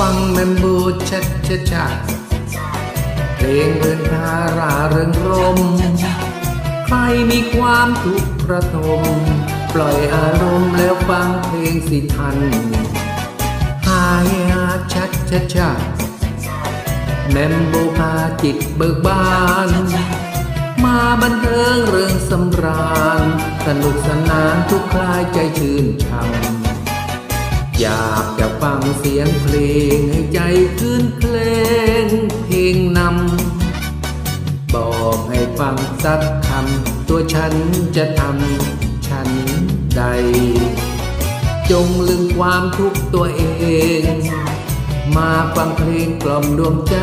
ฟังมโบชัดชัดชัดเพลงเดินทาราเริงรม ใครมีความทุกข์ระทม ปล่อยอารมณ์แล้วฟังเพลงสิทันหายาชัดชัดชัดแมมโบพาจิตเบิกบาน มาบันเทิงเรื่องสำราญ สนุกสนานทุก เสียงเพลงให้ใจคืนเพลงเพลงนำบอกให้ฟังสักคำตัวฉันจะทำฉันใด จงลืมความทุกตัวเอง มาฟังเพลงกล่อมดวงใจ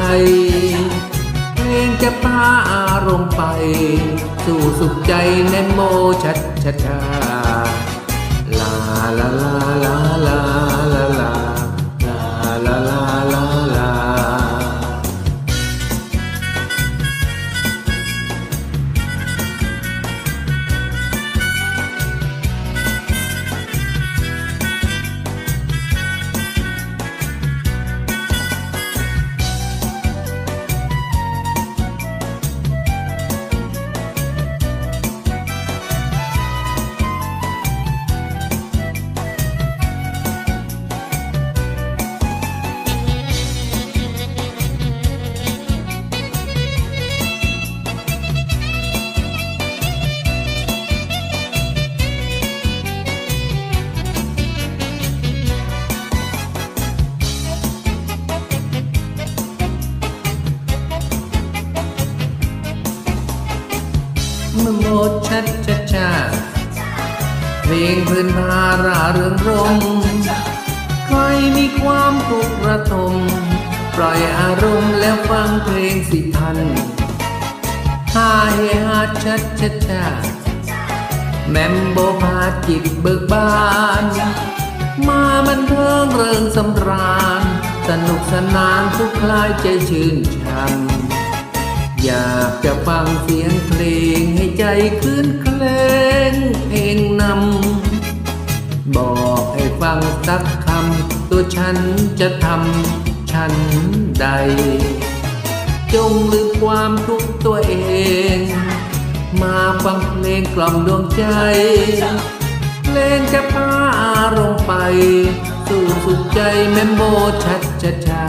เพลงจะพาอารมณ์ไป สู่สุขใจในโมชัดชัดชา มื่อโมดชัดชัดชาเพลงพื้นพาราเรืองรม ใครมีความทุกข์ระทม ปล่อยอารมณ์แล้วฟังเพลงสิทันฮาเฮฮาชัดชัดชาแมมโบพาจิตเบิกบาน มาบันเทิงเริงสำราญ สนุกสนานทุกคลายใจชื่นช่ำ อยากจะฟังเสียงเพลงให้ใจคืนเคลงเพลงนำ บอกให้ฟังสักคำ ตัวฉันจะทำฉันใด จงลืมความทุกข์ตัวเอง มาฟังเพลงกล่อมดวงใจ เพลงจะพาอารมณ์ไป สู่สุขใจแมมโบชัดชัดชา